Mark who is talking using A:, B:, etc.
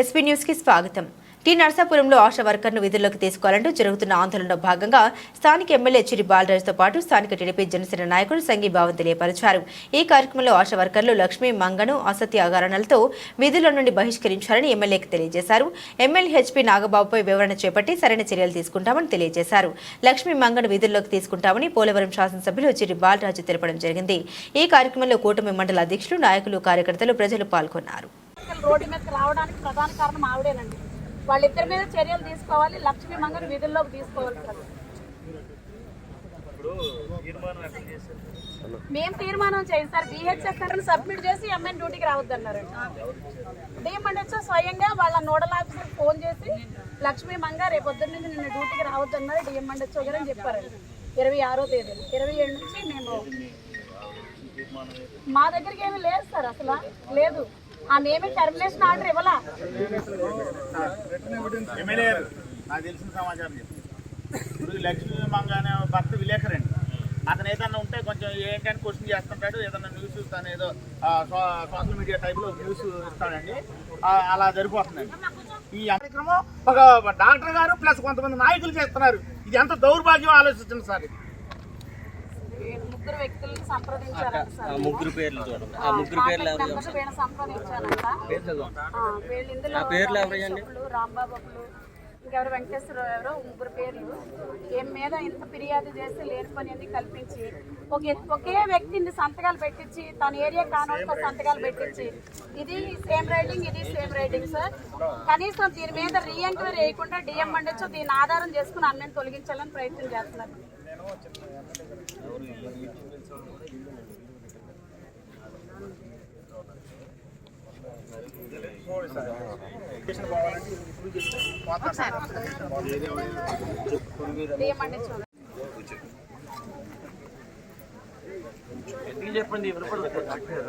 A: SP న్యూస్కి స్వాగతం. T నర్సాపురంలో ASHA వర్కర్ను విధుల్లోకి తీసుకోవాలంటూ జరుగుతున్న ఆందోళనలో భాగంగా స్థానిక ఎమ్మెల్యే చిరి బాలరాజుతో పాటు స్థానిక టీడీపీ జనసేన నాయకుడు సంఘీభావం తెలియపరిచారు. ఈ కార్యక్రమంలో ఆశా వర్కర్లు లక్ష్మీ మంగను అసత్య ఆగరణలతో విధుల నుండి బహిష్కరించారని ఎమ్మెల్యేకి తెలియజేశారు. ఎమ్మెల్యే హెచ్పీ నాగబాబుపై వివరణ చేపట్టి సరైన చర్యలు తీసుకుంటామని తెలియజేశారు. లక్ష్మీ మంగను విధుల్లోకి తీసుకుంటామని పోలవరం శాసనసభ్యులు చిరి బాలరాజు తెలపడం జరిగింది. ఈ కార్యక్రమంలో కూటమి మండల అధ్యక్షులు నాయకులు కార్యకర్తలు ప్రజలు పాల్గొన్నారు.
B: అసలు రోడ్డు మీదకి రావడానికి ప్రధాన కారణం ఆవిడేనండి. వాళ్ళిద్దరి మీద చర్యలు తీసుకోవాలి లక్ష్మీ మంగని విధుల్లోకి తీసుకోవాలి సార్. మేము తీర్మానం చేయం సార్. బిహెచ్ఎస్ అని సబ్మిట్ చేసి ఎంఎన్ డ్యూటీకి రావద్దన్నారు డిఎంఎండ్హెచ్ఓ స్వయంగా వాళ్ళ నోడల్ ఆఫీసర్ ఫోన్ చేసి లక్ష్మీ మంగ రేపు పొద్దున్న నుంచి నిన్న డ్యూటీకి రావద్దన్నారు డిఎంఎండ్హెచ్ఓ గారు అని చెప్పారు ఇరవై ఆరో తేదీ ఇరవై ఏడు నుంచి మేము మా దగ్గరికి ఏమీ లేదు సార్ అసలు. లేదు. ఆమె ఏమి టర్మినేషన్ ఆర్డర్ ఇవ్వలా?
C: నాకు తెలిసిన సమాచారం ఇప్పుడు లక్ష్మీ మంగ భర్త విలేకరండి అతను ఏదన్నా ఉంటే కొంచెం ఏంటని క్వశ్చన్ చేస్తుంటాడు ఏదన్నా న్యూస్ తను ఏదో సోషల్ మీడియా టైప్లో న్యూస్ ఇస్తాడండి. అలా జరిగిపోతుందండి. ఈ కార్యక్రమం ఒక డాక్టర్ గారు ప్లస్ కొంతమంది నాయకులు చేస్తున్నారు. ఇది ఎంత దౌర్భాగ్యం ఆలోచించండి సార్ ఇది.
B: ముగ్గురు వ్యక్తులను సంప్రదించారంట సార్.
D: ఆ ముగ్గురు పేర్లు చూడండి. ఆ ముగ్గురు పేర్లు ఎవరు
B: నెంబర్ వీళ్ళని సంప్రదించారంట. ఆ, వీళ్ళు ఇందులో
D: పేర్లు ఎవరియండి?
B: రామేశ్వరులు, రాంబాబు ఒకళ్ళు, ఇంకెవరు వెంకటేశ్వరరావు ఎవరో ముగ్గురు పేర్లు. ఏం మీద ఇంత ఫిర్యాదు చేసి లేని పని అన్ని కల్పించి ఒకే ఒకే వ్యక్తిని సంతకాలు పెట్టించి తన ఏరియా కానోళ్ళతో సంతకాలు పెట్టించి ఇది సేమ్ రైటింగ్ ఇది సేమ్ రైటింగ్ సార్. కనీసం దీని మీద రీ ఎంక్వైరీ వేయకుండా డిఎం మండొచ్చు దీన్ని ఆధారం చేసుకుని అన్నని తొలగించాలని ప్రయత్నం చేస్తున్నారు.
D: ఎందుకు చెప్పండి వినపడదు డాక్టర్